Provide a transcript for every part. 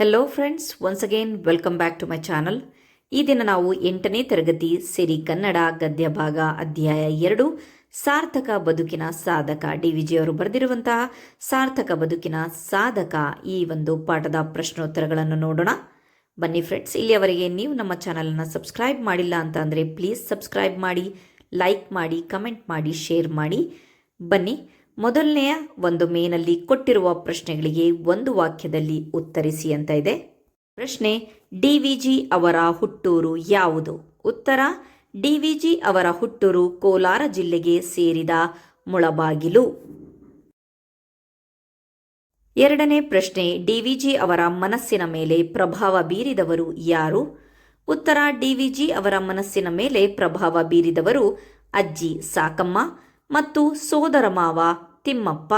Hello friends once again welcome back to my channel ಈ ದಿನ ನಾವು ಎಂಟನೇ ತರಗತಿ ಸಿರಿ ಕನ್ನಡ ಗದ್ಯ ಭಾಗ ಅಧ್ಯಾಯ ಎರಡು, ಸಾರ್ಥಕ ಬದುಕಿನ ಸಾಧಕ. ಡಿ. ವಿಜಿಯವರು ಬರೆದಿರುವಂತಹ ಸಾರ್ಥಕ ಬದುಕಿನ ಸಾಧಕ ಈ ಒಂದು ಪಾಠದ ಪ್ರಶ್ನೋತ್ತರಗಳನ್ನು ನೋಡೋಣ. ಬನ್ನಿ ಫ್ರೆಂಡ್ಸ್ ಇಲ್ಲಿಯವರೆಗೆ ನೀವು ನಮ್ಮ ಚಾನಲನ್ನು ಸಬ್ಸ್ಕ್ರೈಬ್ ಮಾಡಿಲ್ಲ ಅಂತ ಅಂದರೆ ಪ್ಲೀಸ್ ಸಬ್ಸ್ಕ್ರೈಬ್ ಮಾಡಿ ಲೈಕ್ ಮಾಡಿ ಕಮೆಂಟ್ ಮಾಡಿ ಶೇರ್ ಮಾಡಿ. ಬನ್ನಿ. ಮೊದಲನೆಯ ಒಂದು ಮೇನಲ್ಲಿ ಕೊಟ್ಟಿರುವ ಪ್ರಶ್ನೆಗಳಿಗೆ ಒಂದು ವಾಕ್ಯದಲ್ಲಿ ಉತ್ತರಿಸಿ ಅಂತ ಇದೆ. ಪ್ರಶ್ನೆ ಡಿವಿಜಿ ಅವರ ಹುಟ್ಟೂರು ಯಾವುದು? ಉತ್ತರ ಡಿವಿಜಿ ಅವರ ಹುಟ್ಟೂರು ಕೋಲಾರ ಜಿಲ್ಲೆಗೆ ಸೇರಿದ ಮುಳಬಾಗಿಲು. ಎರಡನೇ ಪ್ರಶ್ನೆ ಡಿವಿಜಿ ಅವರ ಮನಸ್ಸಿನ ಮೇಲೆ ಪ್ರಭಾವ ಬೀರಿದವರು ಯಾರು? ಉತ್ತರ ಡಿವಿಜಿ ಅವರ ಮನಸ್ಸಿನ ಮೇಲೆ ಪ್ರಭಾವ ಬೀರಿದವರು ಅಜ್ಜಿ ಸಾಕಮ್ಮ ಮತ್ತು ಸೋದರ ಮಾವ ತಿಮ್ಮಪ್ಪ.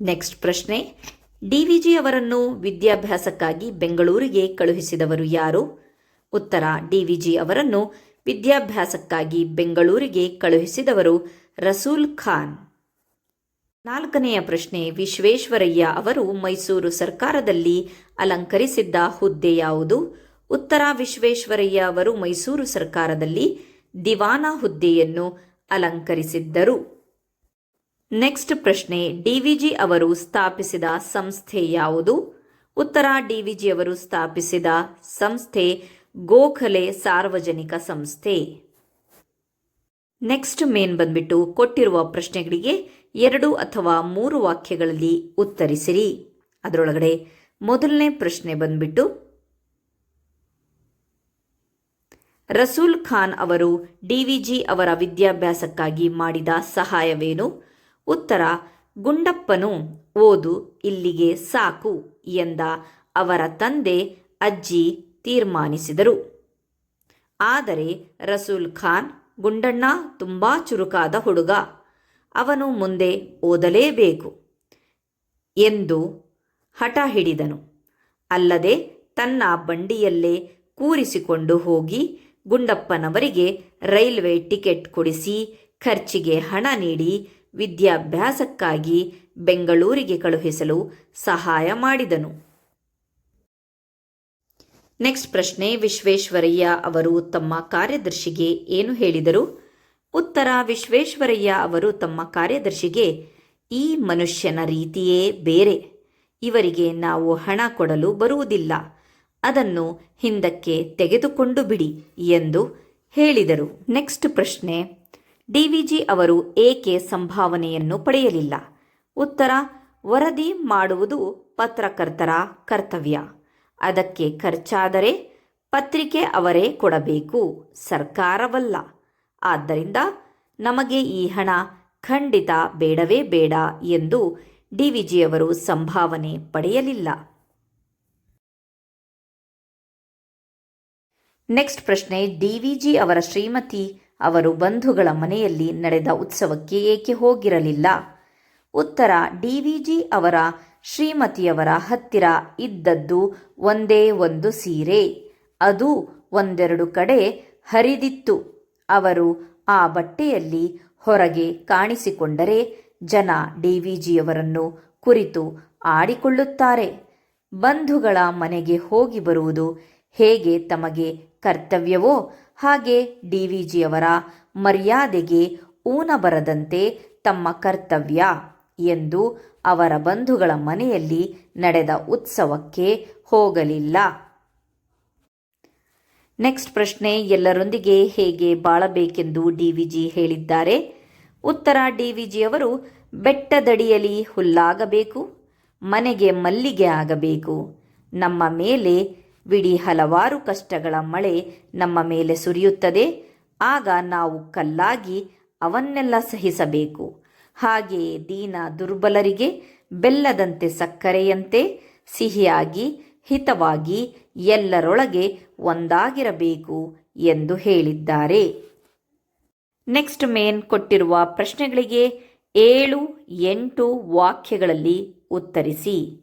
ನೆಕ್ಸ್ಟ್ ಪ್ರಶ್ನೆ. ಡಿವಿಜಿ ಅವರನ್ನು ವಿದ್ಯಾಭ್ಯಾಸಕ್ಕಾಗಿ ಬೆಂಗಳೂರಿಗೆ ಕಳುಹಿಸಿದವರು ಯಾರು? ಉತ್ತರ ಡಿವಿಜಿ ಅವರನ್ನು ವಿದ್ಯಾಭ್ಯಾಸಕ್ಕಾಗಿ ಬೆಂಗಳೂರಿಗೆ ಕಳುಹಿಸಿದವರು ರಸೂಲ್ ಖಾನ್. ನಾಲ್ಕನೆಯ ಪ್ರಶ್ನೆ. ವಿಶ್ವೇಶ್ವರಯ್ಯ ಅವರು ಮೈಸೂರು ಸರ್ಕಾರದಲ್ಲಿ ಅಲಂಕರಿಸಿದ್ದ ಹುದ್ದೆ ಯಾವುದು? ಉತ್ತರ, ವಿಶ್ವೇಶ್ವರಯ್ಯ ಅವರು ಮೈಸೂರು ಸರ್ಕಾರದಲ್ಲಿ ದಿವಾನ ಹುದ್ದೆಯನ್ನು ಅಲಂಕರಿಸಿದ್ದರು. ನೆಕ್ಸ್ಟ್ ಪ್ರಶ್ನೆ ಡಿವಿಜಿ ಅವರು ಸ್ಥಾಪಿಸಿದ ಸಂಸ್ಥೆ ಯಾವುದು? ಉತ್ತರ ಡಿವಿಜಿ ಅವರು ಸ್ಥಾಪಿಸಿದ ಸಂಸ್ಥೆ ಗೋಖಲೆ ಸಾರ್ವಜನಿಕ ಸಂಸ್ಥೆ. ನೆಕ್ಸ್ಟ್ ಮೇನ್ ಬಂದ್ಬಿಟ್ಟು ಕೊಟ್ಟಿರುವ ಪ್ರಶ್ನೆಗಳಿಗೆ ಎರಡು ಅಥವಾ ಮೂರು ವಾಕ್ಯಗಳಲ್ಲಿ ಉತ್ತರಿಸಿರಿ. ಅದರೊಳಗಡೆ ಮೊದಲನೇ ಪ್ರಶ್ನೆ ಬಂದ್ಬಿಟ್ಟು, ರಸೂಲ್ ಖಾನ್ ಅವರು ಡಿವಿಜಿ ಅವರ ವಿದ್ಯಾಭ್ಯಾಸಕ್ಕಾಗಿ ಮಾಡಿದ ಸಹಾಯವೇನು? ಉತ್ತರ, ಗುಂಡಪ್ಪನು, ಓದು, ಇಲ್ಲಿಗೆ ಸಾಕು ಎಂದ ಅವರ ತಂದೆ ಅಜ್ಜಿ ತೀರ್ಮಾನಿಸಿದರು. ಆದರೆ ರಸೂಲ್ ಖಾನ್, ಗುಂಡಣ್ಣ ತುಂಬಾ ಚುರುಕಾದ ಹುಡುಗ, ಅವನು ಮುಂದೆ ಓದಲೇಬೇಕು ಎಂದು ಹಠ ಹಿಡಿದನು. ಅಲ್ಲದೆ ತನ್ನ ಬಂಡಿಯಲ್ಲೇ ಕೂರಿಸಿಕೊಂಡು ಹೋಗಿ ಗುಂಡಪ್ಪನವರಿಗೆ ರೈಲ್ವೆ ಟಿಕೆಟ್ ಕೊಡಿಸಿ ಖರ್ಚಿಗೆ ಹಣ ನೀಡಿ ವಿದ್ಯಾಭ್ಯಾಸಕ್ಕಾಗಿ ಬೆಂಗಳೂರಿಗೆ ಕಳುಹಿಸಲು ಸಹಾಯ ಮಾಡಿದನು. ನೆಕ್ಸ್ಟ್ ಪ್ರಶ್ನೆ, ವಿಶ್ವೇಶ್ವರಯ್ಯ ಅವರು ತಮ್ಮ ಕಾರ್ಯದರ್ಶಿಗೆ ಏನು ಹೇಳಿದರು? ಉತ್ತರ, ವಿಶ್ವೇಶ್ವರಯ್ಯ ಅವರು ತಮ್ಮ ಕಾರ್ಯದರ್ಶಿಗೆ, ಈ ಮನುಷ್ಯನ ರೀತಿಯೇ ಬೇರೆ. ಇವರಿಗೆ ನಾವು ಹಣ ಕೊಡಲು ಬರುವುದಿಲ್ಲ. ಅದನ್ನು ಹಿಂದಕ್ಕೆ ತೆಗೆದುಕೊಂಡು ಬಿಡಿ ಎಂದು ಹೇಳಿದರು. ನೆಕ್ಸ್ಟ್ ಪ್ರಶ್ನೆ ಡಿವಿಜಿ ಅವರು ಏಕೆ ಸಂಭಾವನೆಯನ್ನು ಪಡೆಯಲಿಲ್ಲ? ಉತ್ತರ, ವರದಿ ಮಾಡುವುದು ಪತ್ರಕರ್ತರ ಕರ್ತವ್ಯ. ಅದಕ್ಕೆ ಖರ್ಚಾದರೆ ಪತ್ರಿಕೆ ಅವರೇ ಕೊಡಬೇಕು, ಸರ್ಕಾರವಲ್ಲ. ಆದ್ದರಿಂದ ನಮಗೆ ಈ ಹಣ ಖಂಡಿತ ಬೇಡವೇ ಬೇಡ ಎಂದು ಡಿವಿಜಿಯವರು ಸಂಭಾವನೆ ಪಡೆಯಲಿಲ್ಲ. ನೆಕ್ಸ್ಟ್ ಪ್ರಶ್ನೆ, ಡಿವಿಜಿ ಅವರ ಶ್ರೀಮತಿ ಅವರು ಬಂಧುಗಳ ಮನೆಯಲ್ಲಿ ನಡೆದ ಉತ್ಸವಕ್ಕೆ ಏಕೆ ಹೋಗಿರಲಿಲ್ಲ? ಉತ್ತರ ಡಿವಿಜಿ ಅವರ ಶ್ರೀಮತಿಯವರ ಹತ್ತಿರ ಇದ್ದದ್ದು ಒಂದೇ ಒಂದು ಸೀರೆ. ಅದು ಒಂದೆರಡು ಕಡೆ ಹರಿದಿತ್ತು. ಅವರು ಆ ಬಟ್ಟೆಯಲ್ಲಿ ಹೊರಗೆ ಕಾಣಿಸಿಕೊಂಡರೆ ಜನ ಡಿವಿಜಿಯವರನ್ನು ಕುರಿತು ಆಡಿಕೊಳ್ಳುತ್ತಾರೆ. ಬಂಧುಗಳ ಮನೆಗೆ ಹೋಗಿ ಬರುವುದು ಹೇಗೆ ತಮಗೆ ಕರ್ತವ್ಯವೋ? ಹಾಗೆ ಡಿವಿಜಿಯವರ ಮರ್ಯಾದೆಗೆ ಊನ ಬರದಂತೆ ತಮ್ಮ ಕರ್ತವ್ಯ ಎಂದು ಅವರ ಬಂಧುಗಳ ಮನೆಯಲ್ಲಿ ನಡೆದ ಉತ್ಸವಕ್ಕೆ ಹೋಗಲಿಲ್ಲ. ನೆಕ್ಸ್ಟ್ ಪ್ರಶ್ನೆ ಎಲ್ಲರೊಂದಿಗೆ ಹೇಗೆ ಬಾಳಬೇಕೆಂದು ಡಿವಿಜಿ ಹೇಳಿದ್ದಾರೆ. ಉತ್ತರ ಡಿವಿಜಿಯವರು ಬೆಟ್ಟದಡಿಯಲ್ಲಿ ಹುಲ್ಲಾಗಬೇಕು, ಮನೆಗೆ ಮಲ್ಲಿಗೆ ಆಗಬೇಕು, ನಮ್ಮ ಮೇಲೆ ವಿಡಿ ಹಲವಾರು ಕಷ್ಟಗಳ ಮಳೆ ನಮ್ಮ ಮೇಲೆ ಸುರಿಯುತ್ತದೆ. ಆಗ ನಾವು ಕಲ್ಲಾಗಿ ಅವನ್ನೆಲ್ಲ ಸಹಿಸಬೇಕು. ಹಾಗೆಯೇ ದೀನ ದುರ್ಬಲರಿಗೆ ಬೆಲ್ಲದಂತೆ ಸಕ್ಕರೆಯಂತೆ, ಸಿಹಿಯಾಗಿ, ಹಿತವಾಗಿ ಎಲ್ಲರೊಳಗೆ ಒಂದಾಗಿರಬೇಕು ಎಂದು ಹೇಳಿದ್ದಾರೆ. ನೆಕ್ಸ್ಟ್ ಮೇನ್ ಕೊಟ್ಟಿರುವ ಪ್ರಶ್ನೆಗಳಿಗೆ ಏಳು ಎಂಟು ವಾಕ್ಯಗಳಲ್ಲಿ ಉತ್ತರಿಸಿ.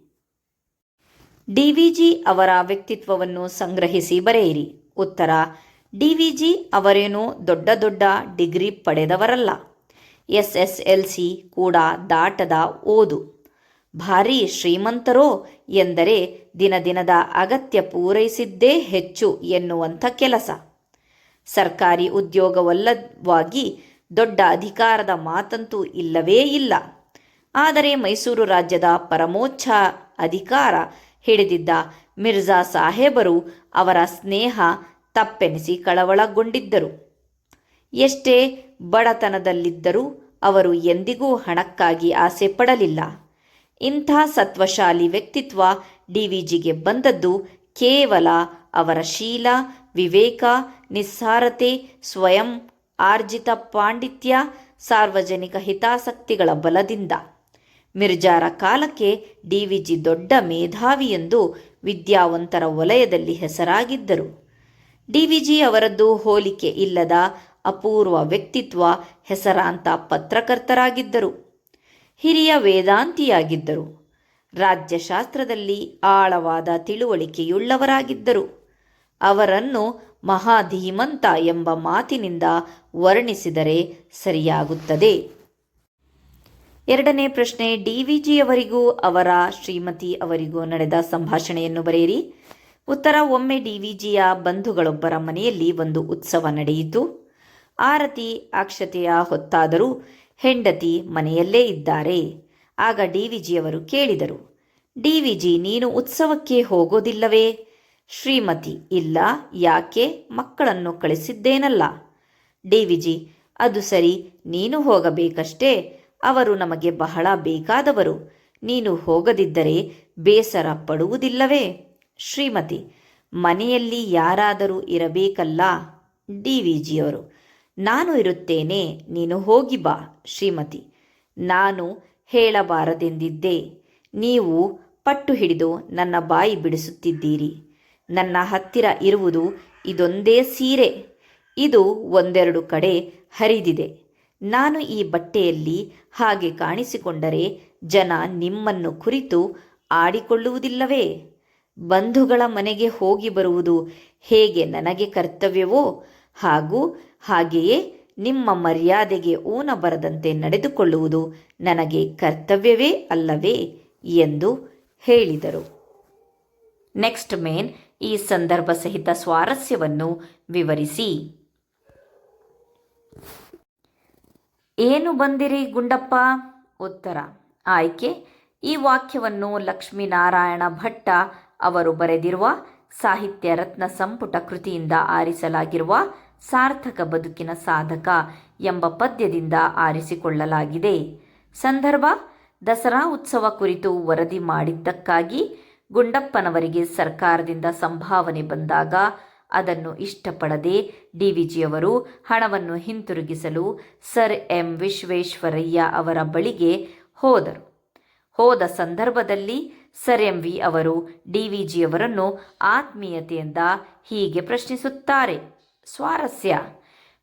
ಡಿವಿಜಿ ಅವರ ವ್ಯಕ್ತಿತ್ವವನ್ನು ಸಂಗ್ರಹಿಸಿ ಬರೆಯಿರಿ. ಉತ್ತರ, ಡಿವಿಜಿ ಅವರೇನು ದೊಡ್ಡ ದೊಡ್ಡ ಡಿಗ್ರಿ ಪಡೆದವರಲ್ಲ. ಎಸ್ ಎಸ್ ಎಲ್ ಸಿ ಕೂಡ ದಾಟದ ಓದು. ಭಾರಿ ಶ್ರೀಮಂತರೋ ಎಂದರೆ ದಿನ ದಿನದ ಅಗತ್ಯ ಪೂರೈಸಿದ್ದೇ ಹೆಚ್ಚು ಎನ್ನುವಂಥ ಕೆಲಸ. ಸರ್ಕಾರಿ ಉದ್ಯೋಗವಲ್ಲವಾಗಿ ದೊಡ್ಡ ಅಧಿಕಾರದ ಮಾತಂತೂ ಇಲ್ಲವೇ ಇಲ್ಲ. ಆದರೆ ಮೈಸೂರು ರಾಜ್ಯದ ಪರಮೋಚ್ಚ ಅಧಿಕಾರ ಹಿಡಿದಿದ್ದ ಮಿರ್ಜಾ ಸಾಹೇಬರು ಅವರ ಸ್ನೇಹ ತಪ್ಪೆನಿಸಿ ಕಳವಳಗೊಂಡಿದ್ದರು. ಎಷ್ಟೇ ಬಡತನದಲ್ಲಿದ್ದರೂ ಅವರು ಎಂದಿಗೂ ಹಣಕ್ಕಾಗಿ ಆಸೆ ಪಡಲಿಲ್ಲ ಇಂಥ ಸತ್ವಶಾಲಿ ವ್ಯಕ್ತಿತ್ವ ಡಿವಿಜಿಗೆ ಬಂದದ್ದು ಕೇವಲ ಅವರ ಶೀಲ, ವಿವೇಕ, ನಿಸ್ಸಾರತೆ, ಸ್ವಯಂ ಆರ್ಜಿತ ಪಾಂಡಿತ್ಯ, ಸಾರ್ವಜನಿಕ ಹಿತಾಸಕ್ತಿಗಳ ಬಲದಿಂದ. ಮಿರ್ಜಾರ ಕಾಲಕ್ಕೆ ಡಿವಿಜಿ ದೊಡ್ಡ ಮೇಧಾವಿ ಎಂದು ವಿದ್ಯಾವಂತರ ವಲಯದಲ್ಲಿ ಹೆಸರಾಗಿದ್ದರು. ಡಿವಿಜಿ ಅವರದ್ದು ಹೋಲಿಕೆ ಇಲ್ಲದ ಅಪೂರ್ವ ವ್ಯಕ್ತಿತ್ವ ಹೆಸರಾಂತ ಪತ್ರಕರ್ತರಾಗಿದ್ದರು. ಹಿರಿಯ ವೇದಾಂತಿಯಾಗಿದ್ದರು. ರಾಜ್ಯಶಾಸ್ತ್ರದಲ್ಲಿ ಆಳವಾದ ತಿಳುವಳಿಕೆಯುಳ್ಳವರಾಗಿದ್ದರು. ಅವರನ್ನು ಮಹಾಧೀಮಂತ ಎಂಬ ಮಾತಿನಿಂದ ವರ್ಣಿಸಿದರೆ ಸರಿಯಾಗುತ್ತದೆ. ಎರಡನೇ ಪ್ರಶ್ನೆ ಡಿವಿಜಿ ಅವರಿಗೂ ಅವರ ಶ್ರೀಮತಿ ಅವರಿಗೂ ನಡೆದ ಸಂಭಾಷಣೆಯನ್ನು ಬರೆಯಿರಿ. ಉತ್ತರ, ಒಮ್ಮೆ ಡಿವಿಜಿಯ ಬಂಧುಗಳೊಬ್ಬರ ಮನೆಯಲ್ಲಿ ಒಂದು ಉತ್ಸವ ನಡೆಯಿತು. ಆರತಿ ಅಕ್ಷತೆಯ ಹೊತ್ತಾದರೂ ಹೆಂಡತಿ ಮನೆಯಲ್ಲೇ ಇದ್ದಾರೆ. ಆಗ ಡಿವಿಜಿಯವರು ಕೇಳಿದರು ಡಿವಿಜಿ ನೀನು ಉತ್ಸವಕ್ಕೆ ಹೋಗೋದಿಲ್ಲವೇ? ಶ್ರೀಮತಿ, ಇಲ್ಲ, ಯಾಕೆ? ಮಕ್ಕಳನ್ನು ಕಳಿಸಿದ್ದೇನಲ್ಲ. ಡಿವಿಜಿ ಅದು ಸರಿ, ನೀನು ಹೋಗಬೇಕಷ್ಟೇ. ಅವರು ನಮಗೆ ಬಹಳ ಬೇಕಾದವರು. ನೀನು ಹೋಗದಿದ್ದರೆ ಬೇಸರ ಪಡುವುದಿಲ್ಲವೇ? ಶ್ರೀಮತಿ, ಮನೆಯಲ್ಲಿ ಯಾರಾದರೂ ಇರಬೇಕಲ್ಲ? ಡಿ ವಿ ಜಿಯವರು ನಾನು ಇರುತ್ತೇನೆ, ನೀನು ಹೋಗಿ ಬಾ. ಶ್ರೀಮತಿ, ನಾನು ಹೇಳಬಾರದೆಂದಿದ್ದೆ. ನೀವು ಪಟ್ಟು ಹಿಡಿದು ನನ್ನ ಬಾಯಿ ಬಿಡಿಸುತ್ತಿದ್ದೀರಿ. ನನ್ನ ಹತ್ತಿರ ಇರುವುದು ಇದೊಂದೇ ಸೀರೆ. ಇದು ಒಂದೆರಡು ಕಡೆ ಹರಿದಿದೆ. ನಾನು ಈ ಬಟ್ಟೆಯಲ್ಲಿ ಹಾಗೆ ಕಾಣಿಸಿಕೊಂಡರೆ ಜನ ನಿಮ್ಮನ್ನು ಕುರಿತು ಆಡಿಕೊಳ್ಳುವುದಿಲ್ಲವೇ? ಬಂಧುಗಳ ಮನೆಗೆ ಹೋಗಿ ಬರುವುದು ಹೇಗೆ ನನಗೆ ಕರ್ತವ್ಯವೋ? ಹಾಗೂ ಹಾಗೆಯೇ ನಿಮ್ಮ ಮರ್ಯಾದೆಗೆ ಊನ ಬರದಂತೆ ನಡೆದುಕೊಳ್ಳುವುದು ನನಗೆ ಕರ್ತವ್ಯವೇ ಅಲ್ಲವೇ? ಎಂದು ಹೇಳಿದರು. ನೆಕ್ಸ್ಟ್ ಮೇನ್ ಈ ಸಂದರ್ಭ ಸಹಿತ ಸ್ವಾರಸ್ಯವನ್ನು ವಿವರಿಸಿ. ಏನು ಬಂದಿರಿ ಗುಂಡಪ್ಪ? ಉತ್ತರ, ಆಯ್ಕೆ, ಈ ವಾಕ್ಯವನ್ನು ಲಕ್ಷ್ಮೀನಾರಾಯಣ ಭಟ್ಟ ಅವರು ಬರೆದಿರುವ ಸಾಹಿತ್ಯ ರತ್ನ ಸಂಪುಟ ಕೃತಿಯಿಂದ ಆರಿಸಲಾಗಿರುವ ಸಾರ್ಥಕ ಬದುಕಿನ ಸಾಧಕ ಎಂಬ ಪದ್ಯದಿಂದ ಆರಿಸಿಕೊಳ್ಳಲಾಗಿದೆ. ಸಂದರ್ಭ, ದಸರಾ ಉತ್ಸವ ಕುರಿತು ವರದಿ ಮಾಡಿದ್ದಕ್ಕಾಗಿ ಗುಂಡಪ್ಪನವರಿಗೆ ಸರ್ಕಾರದಿಂದ ಸಂಭಾವನೆ ಬಂದಾಗ ಅದನ್ನು ಇಷ್ಟಪಡದೆ ಡಿ ವಿಜಿಯವರು ಹಣವನ್ನು ಹಿಂತಿರುಗಿಸಲು ಸರ್ ಎಂ. ವಿಶ್ವೇಶ್ವರಯ್ಯ ಅವರ ಬಳಿಗೆ ಹೋದರು. ಹೋದ ಸಂದರ್ಭದಲ್ಲಿ ಸರ್ ಎಂ. ವಿ. ಅವರು ಡಿ ವಿ ಜಿಯವರನ್ನು ಆತ್ಮೀಯತೆಯಿಂದ ಹೀಗೆ ಪ್ರಶ್ನಿಸುತ್ತಾರೆ. ಸ್ವಾರಸ್ಯ.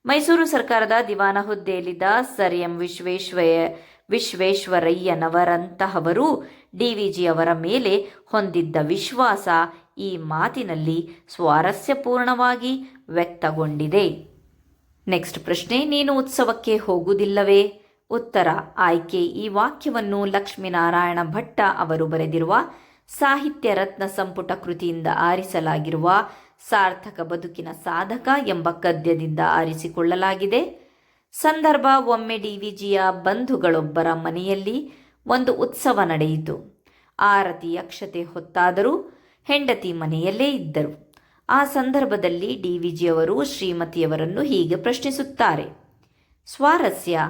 ಮೈಸೂರು ಸರ್ಕಾರದ ದಿವಾನ ಹುದ್ದೆಯಲ್ಲಿದ್ದ ಸರ್ ಎಂ. ವಿಶ್ವೇಶ್ವಯ ವಿಶ್ವೇಶ್ವರಯ್ಯನವರಂತಹವರು ವಿ ಜಿಯವರ ಮೇಲೆ ಹೊಂದಿದ್ದ ವಿಶ್ವಾಸ ಈ ಮಾತಿನಲ್ಲಿ ಸ್ವಾರಸ್ಯಪೂರ್ಣವಾಗಿ ವ್ಯಕ್ತಗೊಂಡಿದೆ. ನೆಕ್ಸ್ಟ್ ಪ್ರಶ್ನೆ, ನೀನು ಉತ್ಸವಕ್ಕೆ ಹೋಗುವುದಿಲ್ಲವೇ? ಉತ್ತರ, ಆಯ್ಕೆ. ಈ ವಾಕ್ಯವನ್ನು ಲಕ್ಷ್ಮೀನಾರಾಯಣ ಭಟ್ಟ ಅವರು ಬರೆದಿರುವ ಸಾಹಿತ್ಯ ರತ್ನ ಸಂಪುಟ ಕೃತಿಯಿಂದ ಆರಿಸಲಾಗಿರುವ ಸಾರ್ಥಕ ಬದುಕಿನ ಸಾಧಕ ಎಂಬ ಗದ್ಯದಿಂದ ಆರಿಸಿಕೊಳ್ಳಲಾಗಿದೆ. ಸಂದರ್ಭ, ಒಮ್ಮೆ ಡಿವಿಜಿಯ ಬಂಧುಗಳೊಬ್ಬರ ಮನೆಯಲ್ಲಿ ಒಂದು ಉತ್ಸವ ನಡೆಯಿತು. ಆರತಿ ಅಕ್ಷತೆ ಹೊತ್ತಾದರೂ ಹೆಂಡತಿ ಮನೆಯಲ್ಲೇ ಇದ್ದರು. ಆ ಸಂದರ್ಭದಲ್ಲಿ ಡಿ ವಿಜಿಯವರು ಶ್ರೀಮತಿಯವರನ್ನು ಹೀಗೆ ಪ್ರಶ್ನಿಸುತ್ತಾರೆ. ಸ್ವಾರಸ್ಯ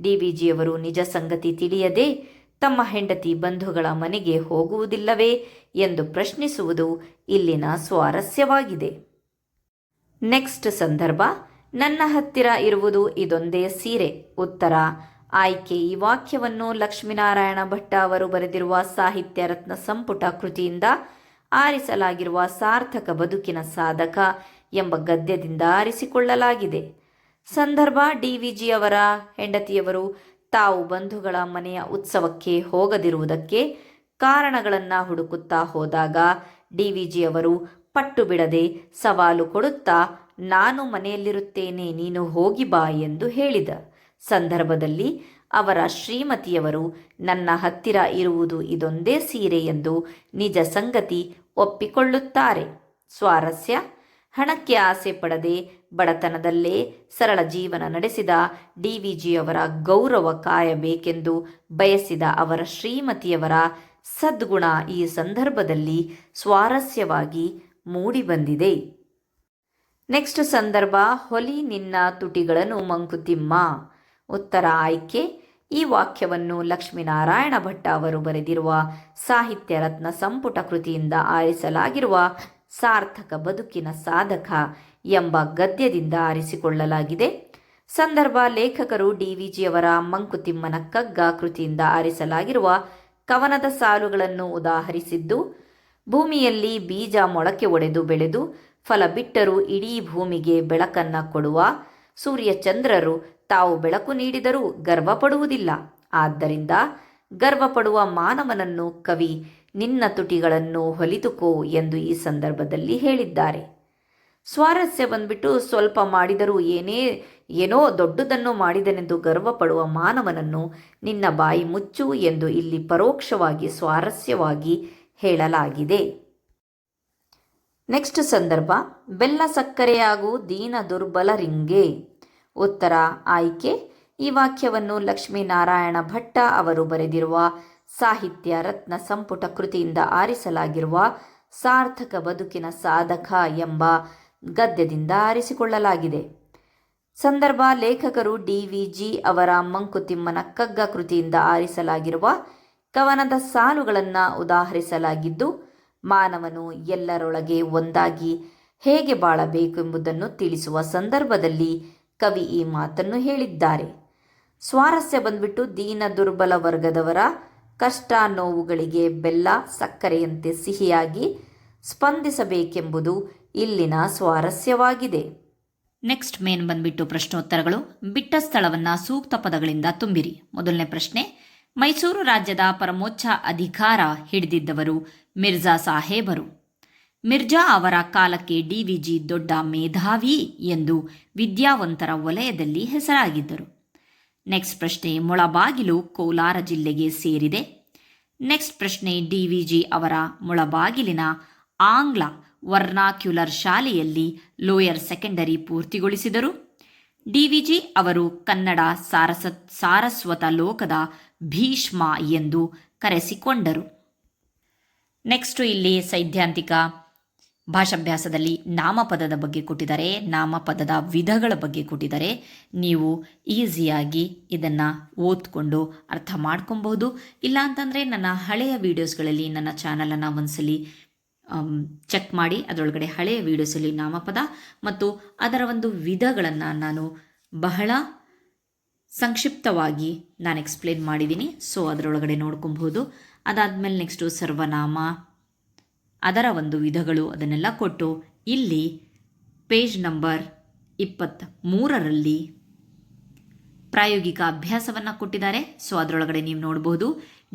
ಡಿ ವಿಜಿಯವರು ನಿಜ ಸಂಗತಿ ತಿಳಿಯದೆ ತಮ್ಮ ಹೆಂಡತಿ ಬಂಧುಗಳ ಮನೆಗೆ ಹೋಗುವುದಿಲ್ಲವೇ ಎಂದು ಪ್ರಶ್ನಿಸುವುದು ಇಲ್ಲಿನ ಸ್ವಾರಸ್ಯವಾಗಿದೆ. ನೆಕ್ಸ್ಟ್ ಸಂದರ್ಭ, ನನ್ನ ಹತ್ತಿರ ಇರುವುದು ಇದೊಂದೇ ಸೀರೆ. ಉತ್ತರ, ಆಯ್ಕೆ ಈ ವಾಕ್ಯವನ್ನು ಲಕ್ಷ್ಮೀನಾರಾಯಣ ಭಟ್ಟ ಅವರು ಬರೆದಿರುವ ಸಾಹಿತ್ಯ ರತ್ನ ಸಂಪುಟ ಕೃತಿಯಿಂದ ಆರಿಸಲಾಗಿರುವ ಸಾರ್ಥಕ ಬದುಕಿನ ಸಾಧಕ ಎಂಬ ಗದ್ಯದಿಂದ ಆರಿಸಿಕೊಳ್ಳಲಾಗಿದೆ. ಸಂದರ್ಭ ಡಿವಿಜಿ ಅವರ ಹೆಂಡತಿಯವರು ತಾವು ಬಂಧುಗಳ ಮನೆಯ ಉತ್ಸವಕ್ಕೆ ಹೋಗದಿರುವುದಕ್ಕೆ ಕಾರಣಗಳನ್ನು ಹುಡುಕುತ್ತಾ ಹೋದಾಗ ಡಿವಿಜಿ ಅವರು ಪಟ್ಟು ಬಿಡದೆ ಸವಾಲು ಕೊಡುತ್ತಾ, ನಾನು ಮನೆಯಲ್ಲಿರುತ್ತೇನೆ, ನೀನು ಹೋಗಿ ಬಾ ಎಂದು ಹೇಳಿದ. ಸಂದರ್ಭದಲ್ಲಿ ಅವರ ಶ್ರೀಮತಿಯವರು, ನನ್ನ ಹತ್ತಿರ ಇರುವುದು ಇದೊಂದೇ ಸೀರೆ ಎಂದು ನಿಜ ಸಂಗತಿ ಒಪ್ಪಿಕೊಳ್ಳುತ್ತಾರೆ. ಸ್ವಾರಸ್ಯ? ಹಣಕ್ಕೆ ಆಸೆ ಪಡದೆ ಬಡತನದಲ್ಲೇ ಸರಳ ಜೀವನ ನಡೆಸಿದ ಡಿ ವಿ ಜಿಯವರ ಗೌರವ ಕಾಯಬೇಕೆಂದು ಬಯಸಿದ ಅವರ ಶ್ರೀಮತಿಯವರ ಸದ್ಗುಣ ಈ ಸಂದರ್ಭದಲ್ಲಿ ಸ್ವಾರಸ್ಯವಾಗಿ ಮೂಡಿಬಂದಿದೆ. ನೆಕ್ಸ್ಟ್ ಸಂದರ್ಭ, ಹೊಲಿ ನಿನ್ನ ತುಟಿಗಳನ್ನು ಮಂಕುತಿಮ್ಮ. ಉತ್ತರ, ಆಯ್ಕೆ ಈ ವಾಕ್ಯವನ್ನು ಲಕ್ಷ್ಮೀನಾರಾಯಣ ಭಟ್ಟ ಅವರು ಬರೆದಿರುವ ಸಾಹಿತ್ಯ ರತ್ನ ಸಂಪುಟ ಕೃತಿಯಿಂದ ಆರಿಸಲಾಗಿರುವ ಸಾರ್ಥಕ ಬದುಕಿನ ಸಾಧಕ ಎಂಬ ಗದ್ಯದಿಂದ ಆರಿಸಿಕೊಳ್ಳಲಾಗಿದೆ. ಸಂದರ್ಭ ಲೇಖಕರು ಡಿ ವಿಜಿಯವರ ಮಂಕುತಿಮ್ಮನ ಕಗ್ಗ ಕೃತಿಯಿಂದ ಆರಿಸಲಾಗಿರುವ ಕವನದ ಸಾಲುಗಳನ್ನು ಉದಾಹರಿಸಿದ್ದು, ಭೂಮಿಯಲ್ಲಿ ಬೀಜ ಮೊಳಕೆ ಒಡೆದು ಬೆಳೆದು, ಫಲ ಬಿಟ್ಟರೂ ಇಡೀ ಭೂಮಿಗೆ ಬೆಳಕನ್ನ ಕೊಡುವ ಸೂರ್ಯಚಂದ್ರರು ತಾವು ಬೆಳಕು ನೀಡಿದರೂ ಗರ್ವಪಡುವುದಿಲ್ಲ. ಆದ್ದರಿಂದ ಗರ್ವಪಡುವ ಮಾನವನನ್ನು ಕವಿ, ನಿನ್ನ ತುಟಿಗಳನ್ನು ಹೊಲಿತುಕೋ ಎಂದು ಈ ಸಂದರ್ಭದಲ್ಲಿ ಹೇಳಿದ್ದಾರೆ. ಸ್ವಾರಸ್ಯ ಬಂದ್ಬಿಟ್ಟು ಸ್ವಲ್ಪ ಮಾಡಿದರೂ ಏನೇ, ಏನೋ ದೊಡ್ಡದನ್ನು ಮಾಡಿದನೆಂದು ಗರ್ವಪಡುವ ಮಾನವನನ್ನು ನಿನ್ನ ಬಾಯಿ ಮುಚ್ಚು ಎಂದು ಇಲ್ಲಿ ಪರೋಕ್ಷವಾಗಿ ಸ್ವಾರಸ್ಯವಾಗಿ ಹೇಳಲಾಗಿದೆ. ನೆಕ್ಸ್ಟ್ ಸಂದರ್ಭ, ಬೆಲ್ಲ ಸಕ್ಕರೆಯಾಗು ದೀನ ದುರ್ಬಲರಿಂಗೆ ಉತ್ತರ ಆಯ್ಕೆ. ಈ ವಾಕ್ಯವನ್ನು ಲಕ್ಷ್ಮೀನಾರಾಯಣ ಭಟ್ಟ ಅವರು ಬರೆದಿರುವ ಸಾಹಿತ್ಯ ರತ್ನ ಸಂಪುಟ ಕೃತಿಯಿಂದ ಆರಿಸಲಾಗಿರುವ ಸಾರ್ಥಕ ಬದುಕಿನ ಸಾಧಕ ಎಂಬ ಗದ್ಯದಿಂದ ಆರಿಸಿಕೊಳ್ಳಲಾಗಿದೆ. ಸಂದರ್ಭ ಲೇಖಕರು ಡಿ ವಿ ಜಿ ಅವರ ಮಂಕುತಿಮ್ಮನ ಕಗ್ಗ ಕೃತಿಯಿಂದ ಆರಿಸಲಾಗಿರುವ ಕವನದ ಸಾಲುಗಳನ್ನು ಉದಾಹರಿಸಲಾಗಿದ್ದು, ಮಾನವನು ಎಲ್ಲರೊಳಗೆ ಒಂದಾಗಿ ಹೇಗೆ ಬಾಳಬೇಕೆಂಬುದನ್ನು ತಿಳಿಸುವ ಸಂದರ್ಭದಲ್ಲಿ ಕವಿ ಈ ಮಾತನ್ನು ಹೇಳಿದ್ದಾರೆ. ಸ್ವಾರಸ್ಯ ಬಂದ್ಬಿಟ್ಟು ದೀನ ದುರ್ಬಲ ವರ್ಗದವರ ಕಷ್ಟ ನೋವುಗಳಿಗೆ ಬೆಲ್ಲ ಸಕ್ಕರೆಯಂತೆ ಸಿಹಿಯಾಗಿ ಸ್ಪಂದಿಸಬೇಕೆಂಬುದು ಇಲ್ಲಿನ ಸ್ವಾರಸ್ಯವಾಗಿದೆ. ನೆಕ್ಸ್ಟ್ ಮೇನ್ ಬಂದ್ಬಿಟ್ಟು ಪ್ರಶ್ನೋತ್ತರಗಳು. ಬಿಟ್ಟ ಸ್ಥಳವನ್ನ ಸೂಕ್ತ ಪದಗಳಿಂದ ತುಂಬಿರಿ. ಮೊದಲನೇ ಪ್ರಶ್ನೆ, ಮೈಸೂರು ರಾಜ್ಯದ ಪರಮೋಚ್ಚ ಅಧಿಕಾರ ಹಿಡಿದಿದ್ದವರು ಮಿರ್ಜಾ ಸಾಹೇಬರು. ಮಿರ್ಜಾ ಅವರ ಕಾಲಕ್ಕೆ ಡಿವಿಜಿ ದೊಡ್ಡ ಮೇಧಾವಿ ಎಂದು ವಿದ್ಯಾವಂತರ ವಲಯದಲ್ಲಿ ಹೆಸರಾಗಿದ್ದರು. ನೆಕ್ಸ್ಟ್ ಪ್ರಶ್ನೆ ಮೊಳಬಾಗಿಲು ಕೋಲಾರ ಜಿಲ್ಲೆಗೆ ಸೇರಿದೆ. ನೆಕ್ಸ್ಟ್ ಪ್ರಶ್ನೆ ಡಿವಿಜಿ ಅವರ ಮೊಳಬಾಗಿಲಿನ ಆಂಗ್ಲ ವರ್ನಾಕ್ಯುಲರ್ ಶಾಲೆಯಲ್ಲಿ ಲೋಯರ್ ಸೆಕೆಂಡರಿ ಪೂರ್ತಿಗೊಳಿಸಿದರು. ಡಿವಿಜಿ ಅವರು ಕನ್ನಡ ಸಾರಸ, ಸಾರಸ್ವತ ಲೋಕದ ಭೀಷ್ಮ ಎಂದು ಕರೆಸಿಕೊಂಡರು. ನೆಕ್ಸ್ಟು ಇಲ್ಲಿ ಸೈದ್ಧಾಂತಿಕ ಭಾಷಾಭ್ಯಾಸದಲ್ಲಿ ನಾಮಪದದ ಬಗ್ಗೆ ಕೊಟ್ಟಿದ್ದಾರೆ, ನಾಮಪದದ ವಿಧಗಳ ಬಗ್ಗೆ ಕೊಟ್ಟಿದ್ದಾರೆ. ನೀವು ಈಸಿಯಾಗಿ ಇದನ್ನು ಓದ್ಕೊಂಡು ಅರ್ಥ ಮಾಡ್ಕೊಬಹುದು. ಇಲ್ಲ ಅಂತಂದರೆ ನನ್ನ ಹಳೆಯ ವೀಡಿಯೋಸ್ಗಳಲ್ಲಿ ನನ್ನ ಚಾನಲನ್ನು ಒಂದ್ಸಲಿ ಚೆಕ್ ಮಾಡಿ, ಅದರೊಳಗಡೆ ಹಳೆಯ ವೀಡಿಯೋಸಲ್ಲಿ ನಾಮಪದ ಮತ್ತು ಅದರ ಒಂದು ವಿಧಗಳನ್ನು ನಾನು ಬಹಳ ಸಂಕ್ಷಿಪ್ತವಾಗಿ ನಾನು ಎಕ್ಸ್ಪ್ಲೇನ್ ಮಾಡಿದ್ದೀನಿ. ಸೊ, ಅದರೊಳಗಡೆ ನೋಡ್ಕೊಬಹುದು. ಅದಾದಮೇಲೆ ನೆಕ್ಸ್ಟು ಸರ್ವನಾಮ ಅದರ ಒಂದು ವಿಧಗಳು ಅದನ್ನೆಲ್ಲ ಕೊಟ್ಟು ಇಲ್ಲಿ ಪೇಜ್ ನಂಬರ್ ಇಪ್ಪತ್ತ ಮೂರರಲ್ಲಿ ಪ್ರಾಯೋಗಿಕ ಅಭ್ಯಾಸವನ್ನು ಕೊಟ್ಟಿದ್ದಾರೆ. ಸೊ ಅದರೊಳಗಡೆ ನೀವು ನೋಡಬಹುದು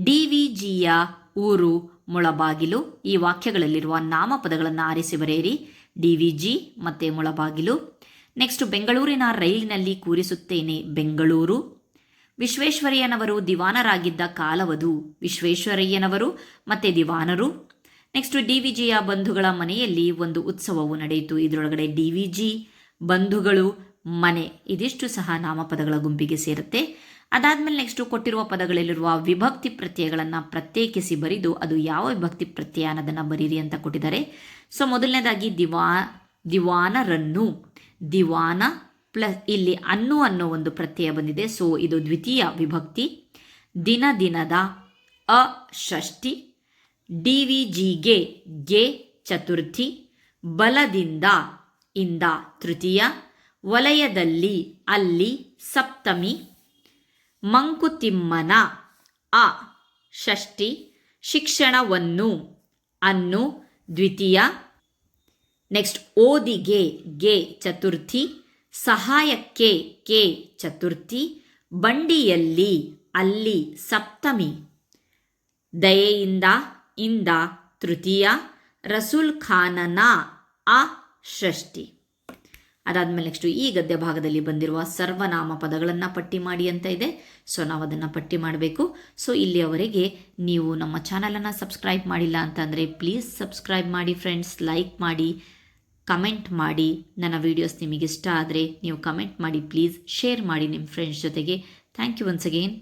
ಡಿ ವಿ ಜಿಯ ಊರು ಮುಳಬಾಗಿಲು, ಈ ವಾಕ್ಯಗಳಲ್ಲಿರುವ ನಾಮಪದಗಳನ್ನು ಆರಿಸಿ ಬರೆಯಿರಿ. ಡಿ ವಿ ಜಿ ಮತ್ತು ಮುಳಬಾಗಿಲು. ನೆಕ್ಸ್ಟ್ ಬೆಂಗಳೂರಿನ ರೈಲಿನಲ್ಲಿ ಕೂರಿಸುತ್ತೇನೆ ಬೆಂಗಳೂರು. ವಿಶ್ವೇಶ್ವರಯ್ಯನವರು ದಿವಾನರಾಗಿದ್ದ ಕಾಲವದು. ವಿಶ್ವೇಶ್ವರಯ್ಯನವರು ಮತ್ತು ದಿವಾನರು. ನೆಕ್ಸ್ಟ್ ಡಿ ವಿ ಜಿಯ ಬಂಧುಗಳ ಮನೆಯಲ್ಲಿ ಒಂದು ಉತ್ಸವವು ನಡೆಯಿತು. ಇದರೊಳಗಡೆ ಡಿ ವಿ ಜಿ ಬಂಧುಗಳು, ಮನೆ ಇದಿಷ್ಟು ಸಹ ನಾಮಪದಗಳ ಗುಂಪಿಗೆ ಸೇರುತ್ತೆ. ಅದಾದಮೇಲೆ ನೆಕ್ಸ್ಟು ಕೊಟ್ಟಿರುವ ಪದಗಳಲ್ಲಿರುವ ವಿಭಕ್ತಿ ಪ್ರತ್ಯಯಗಳನ್ನು ಪ್ರತ್ಯೇಕಿಸಿ ಬರೆದು ಅದು ಯಾವ ವಿಭಕ್ತಿ ಪ್ರತ್ಯಯ ಅನ್ನೋದನ್ನು ಬರೀರಿ ಅಂತ ಕೊಟ್ಟಿದ್ದಾರೆ. ಸೊ ಮೊದಲನೇದಾಗಿ ದಿವಾ, ದಿವಾನರನ್ನು, ದಿವಾನ ಪ್ಲಸ್ ಇಲ್ಲಿ ಅನ್ನು ಅನ್ನೋ ಒಂದು ಪ್ರತ್ಯಯ ಬಂದಿದೆ. ಸೊ ಇದು ದ್ವಿತೀಯ ವಿಭಕ್ತಿ. ದಿನ ದಿನದ ಅ ಷಷ್ಠಿ ಡಿ ವಿ ಜಿಗೆ ಗೆ ಚತುರ್ಥಿ, ಬಲದಿಂದ ಇಂದ ತೃತೀಯ, ವಲಯದಲ್ಲಿ ಅಲ್ಲಿ ಸಪ್ತಮಿ, ಮಂಕುತಿಮ್ಮನ ಅ ಷಷ್ಠಿ, ಶಿಕ್ಷಣವನ್ನು ಅನ್ನು ದ್ವಿತೀಯ, ನೆಕ್ಸ್ಟ್ ಓದಿಗೆ ಗೆ ಚತುರ್ಥಿ, ಸಹಾಯಕ್ಕೆ ಕೆ ಚತುರ್ಥಿ, ಬಂಡಿಯಲ್ಲಿ ಅಲ್ಲಿ ಸಪ್ತಮಿ, ದಯೆಯಿಂದ ಇಂದ ತೃತೀಯ ರಸೂಲ್ ಖಾನನ ಅ ಷಷ್ಠಿ. ಅದಾದಮೇಲೆ ನೆಕ್ಸ್ಟು ಈ ಗದ್ಯ ಭಾಗದಲ್ಲಿ ಬಂದಿರುವ ಸರ್ವನಾಮ ಪದಗಳನ್ನು ಪಟ್ಟಿ ಮಾಡಿ ಅಂತ ಇದೆ. ಸೊ ನಾವು ಅದನ್ನು ಪಟ್ಟಿ ಮಾಡಬೇಕು. ಸೊ ಇಲ್ಲಿಯವರೆಗೆ ನೀವು ನಮ್ಮ ಚಾನಲನ್ನು ಸಬ್ಸ್ಕ್ರೈಬ್ ಮಾಡಿಲ್ಲ ಅಂತಂದರೆ ಪ್ಲೀಸ್ ಸಬ್ಸ್ಕ್ರೈಬ್ ಮಾಡಿ ಫ್ರೆಂಡ್ಸ್ ಲೈಕ್ ಮಾಡಿ ಕಮೆಂಟ್ ಮಾಡಿ. ನನ್ನ ವೀಡಿಯೋಸ್ ನಿಮಗೆ ಇಷ್ಟ ಆದರೆ ನೀವು ಕಮೆಂಟ್ ಮಾಡಿ ಪ್ಲೀಸ್ ಶೇರ್ ಮಾಡಿ ನಿಮ್ಮ ಫ್ರೆಂಡ್ಸ್ ಜೊತೆಗೆ. Thank you once again